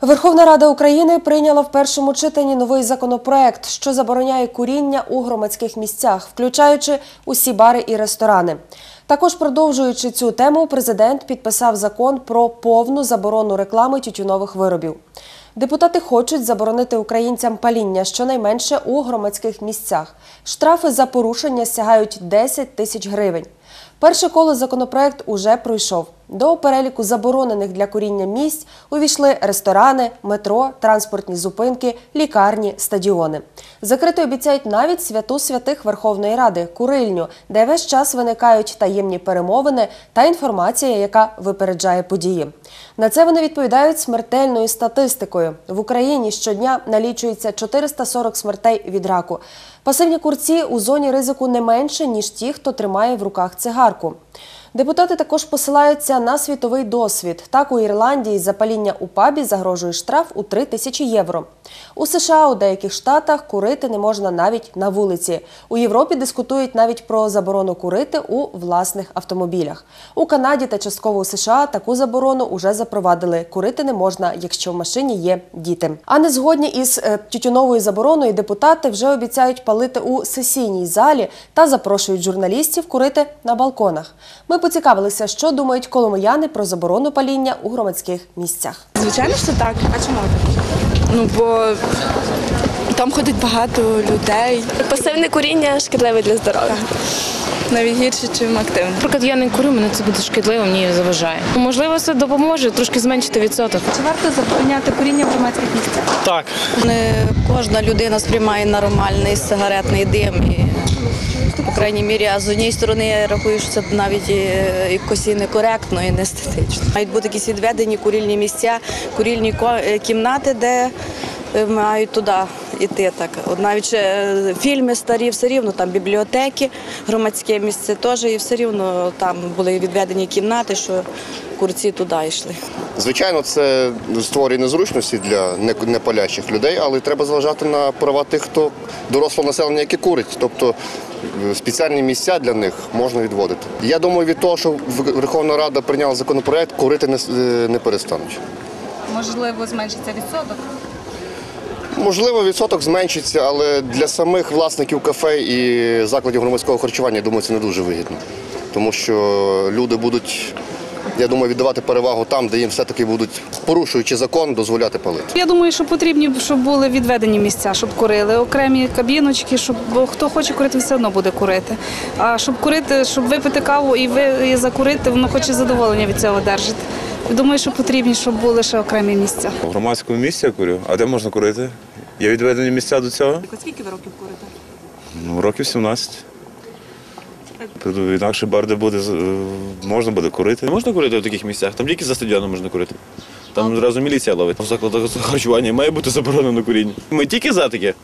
Верховна Рада України прийняла в першому читанні новий законопроект, що забороняє куріння у громадських місцях, включаючи усі бари і ресторани. Також продовжуючи цю тему, президент підписав закон про повну заборону реклами тютюнових виробів. Депутати хочуть заборонити українцям паління щонайменше у громадських місцях. Штрафи за порушення сягають 10 тисяч гривень. Перше коло законопроект уже пройшов. До переліку заборонених для куріння місць увійшли ресторани, метро, транспортні зупинки, лікарні, стадіони. Закрити обіцяють навіть святу святих Верховної Ради курильню, де весь час виникають таємні перемовини та інформація, яка випереджає події. На це вони відповідають смертельною статистикою. В Україні щодня налічується 440 смертей від раку. Пасивні курці у зоні ризику не менше, ніж ті, хто тримає в руках цигарку. Депутати також посилаються на світовий досвід. Так, у Ірландії за паління у пабі загрожує штраф у 3 тисячі євро. У США у деяких штатах курити не можна навіть на вулиці. У Європі дискутують навіть про заборону курити у власних автомобілях. У Канаді та частково у США таку заборону уже запровадили. Курити не можна, якщо в машині є діти. А не згодні із е, тютюновою забороною депутати вже обіцяють палити у сесійній залі та запрошують журналістів курити на балконах. Ми поцікавилися, що думають коломияни про заборону паління у громадських місцях. Звичайно, що так. А чому? Ну бо там ходить багато людей. Пасивне куріння шкідливе для здоров'я. Навіть гірше, ніж активне. Наприклад, я не курю, мене це буде шкідливо, мені заважає. Можливо, це допоможе трошки зменшити відсоток. Чи варто забороняти куріння в громадських місцях? Так. Не кожна людина сприймає нормальний сигаретний дим. І, крайній мірі, а з однієї сторони я рахую, що це навіть якось і некоректно, і не естетично. Мають бути якісь відведені курільні місця, курільні е, кімнати, де е, мають туди йти. Так. От навіть е, фільми старі, все рівно там бібліотеки, громадське місце теж, і все рівно там були відведені кімнати, що курці туди йшли. Звичайно, це створює незручності для не- людей, але треба зважати на права тих, хто дорослого населення, яке курить. Тобто е, спеціальні місця для них можна відводити. Я думаю, від того, що Верховна Рада прийняла законопроект, курити е, не перестануть. Можливо, зменшиться відсоток. Можливо, відсоток зменшиться, але для самих власників кафе і закладів громадського харчування, я думаю, це не дуже вигідно. Тому що люди будуть, я думаю, віддавати перевагу там, де їм все-таки будуть, порушуючи закон, дозволяти палити. Я думаю, що потрібні, щоб були відведені місця, щоб курили, окремі кабіночки, щоб бо хто хоче курити, все одно буде курити. А щоб курити, щоб випити каву і ви і закурити, воно хоче задоволення від цього держить. Думаю, що потрібні, щоб були ще окремі місця. У громадському місці я курю. А де можна курити? Є відведені місця до цього? Скільки ви років курите? Ну, років 17. Тобто Інакше бар, де буде, е, можна буде курити. Не можна курити в таких місцях, там тільки за стадіоном можна курити. Там одразу міліція ловить. В закладах харчування має бути заборонено куріння. Ми тільки за таке.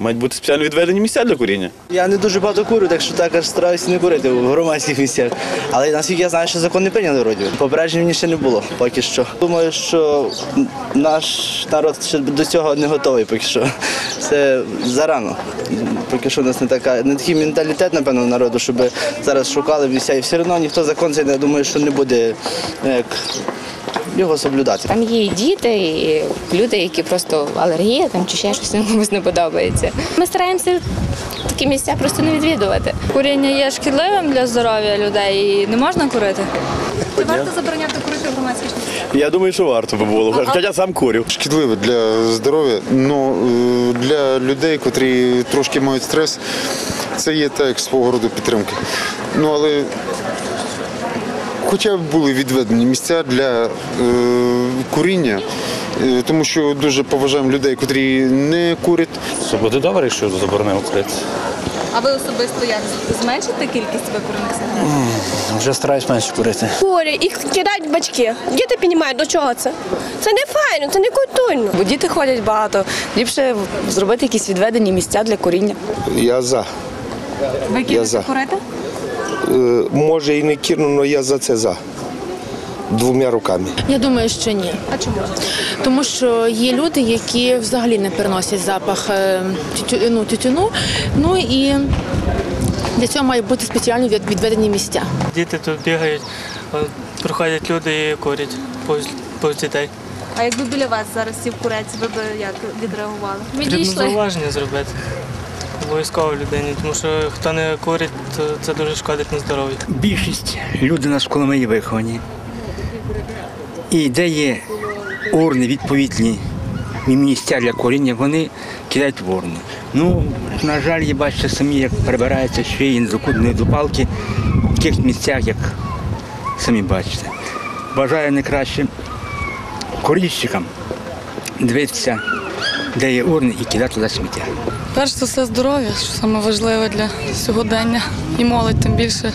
Мають бути спеціально відведені місця для куріння. Я не дуже багато курю, так що також стараюся не курити в громадських місцях. Але наскільки я знаю, що закон не прийняли вроді. Попереджень мені ще не було поки що. Думаю, що наш народ ще до цього не готовий поки що. Це зарано. Поки що у нас не така не такий менталітет, напевно, народу, щоб зараз шукали місця. І все одно ніхто закон цей, я думаю, що не буде ну, як, його соблюдати. Там є і діти, і люди, які просто алергія там чи ще щось комусь не подобається. Ми стараємося такі місця просто не відвідувати. Куріння є шкідливим для здоров'я людей і не можна курити. Чи варто забороняти курити в громадських місцях? Я думаю, що варто би було. Хоча я сам курю. шкідливе для здоров'я. Ну е, для людей, котрі трошки мають стрес, це є так як свого роду підтримки. Ну але хоча б були відведені місця для е, куріння, е, тому що дуже поважаємо людей, котрі не курять. Це буде добре, якщо заборонено курити. А ви особисто як зменшите кількість викурених сигарет? Вже стараюсь менше курити. Курі, їх кидають батьки. Діти розуміють, до чого це. Це не файно, це не культурно. Бо діти ходять багато. Ліпше зробити якісь відведені місця для куріння. Я за. Ви Я за. курите? Е, Може і не кірно, але я за це за. Двома руками. Я думаю, що ні. А чому? Тому що є люди, які взагалі не переносять запах е, тютю, ну, тютюну. Ну і для цього мають бути спеціально відведені місця. Діти тут бігають, от, приходять люди і курять повз, дітей. А якби біля вас зараз сів курець, ви б як відреагували? Потрібно зауваження зробити. Обов'язково людині, тому що хто не курить, то це дуже шкодить на здоров'ю. Більшість люди на Коломиї виховані. І де є урни відповідні місця для коріння, вони кидають в урни. Ну, на жаль, є бачите самі, як прибираються шиї не до палки в тих місцях, як самі бачите. Бажаю найкраще корінщикам дивитися, де є урни і кидати туди сміття. Перш за все здоров'я, що саме важливе для сьогодення. І молодь тим більше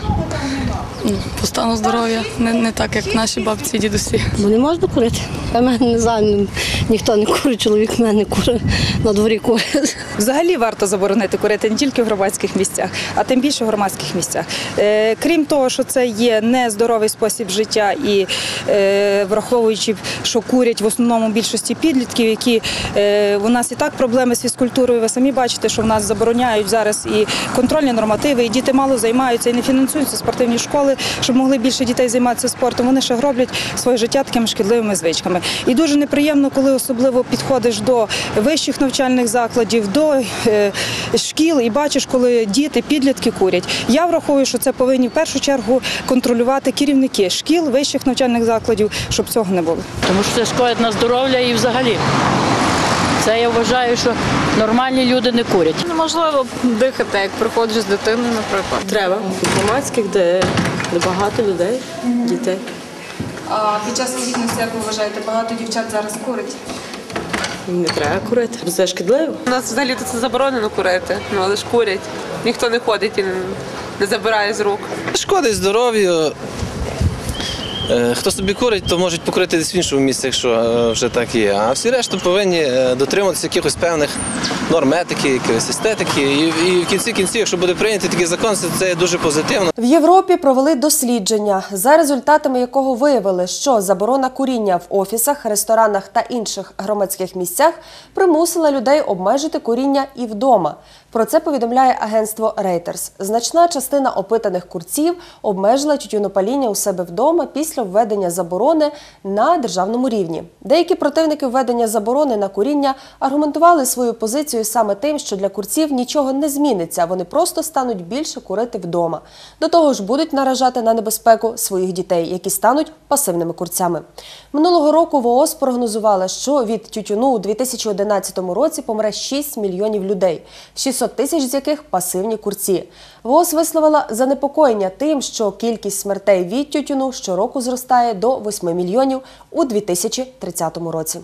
по стану здоров'я, не, не так, як наші бабці і дідусі. Бо не можна курити. Я мене не знаю, ніхто не курить, чоловік в мене курить, на дворі курить. Взагалі варто заборонити курити не тільки в громадських місцях, а тим більше в громадських місцях. Е, крім того, що це є нездоровий спосіб життя і е, враховуючи, що курять в основному більшості підлітків, які е, у нас і так проблеми з фізкультурою. Ви самі бачите, що в нас забороняють зараз і контрольні нормативи, і діти мало займаються і не фінансуються спортивні школи, щоб могли більше дітей займатися спортом. Вони ще роблять своє життя такими шкідливими звичками. І дуже неприємно, коли особливо підходиш до вищих навчальних закладів, до е, шкіл і бачиш, коли діти, підлітки курять. Я враховую, що це повинні в першу чергу контролювати керівники шкіл, вищих навчальних закладів, щоб цього не було. Тому що це шкодить на здоров'я і взагалі. Це я вважаю, що нормальні люди не курять. Неможливо дихати, як приходиш з дитиною, наприклад. Треба. В громадських, де багато людей, дітей. А під час вагітності, як ви вважаєте, багато дівчат зараз курить? Не треба курити. Це шкідливо. У нас взагалі це заборонено курити, ну але ж курять. Ніхто не ходить і не, не забирає з рук. Шкодить здоров'ю. Е, Хто собі курить, то можуть покурити десь в іншому місці, якщо е, вже так є. А всі решта повинні е, дотримуватися якихось певних норм етики, якоїсь естетики. І, і в кінці кінців, якщо буде прийнятий такий закон, це дуже позитивно. В Європі провели дослідження, за результатами якого виявили, що заборона куріння в офісах, ресторанах та інших громадських місцях примусила людей обмежити куріння і вдома. Про це повідомляє агентство Reuters. Значна частина опитаних курців обмежила тютюнопаління у себе вдома після введення заборони на державному рівні. Деякі противники введення заборони на куріння аргументували свою позицію саме тим, що для курців нічого не зміниться, вони просто стануть більше курити вдома. До того ж, будуть наражати на небезпеку своїх дітей, які стануть пасивними курцями. Минулого року ВООЗ прогнозувала, що від тютюну у 2011 році помре 6 мільйонів людей, 600 тисяч з яких пасивні курці. ВООЗ висловила занепокоєння тим, що кількість смертей від тютюну щороку зростає до 8 мільйонів у 2030 році.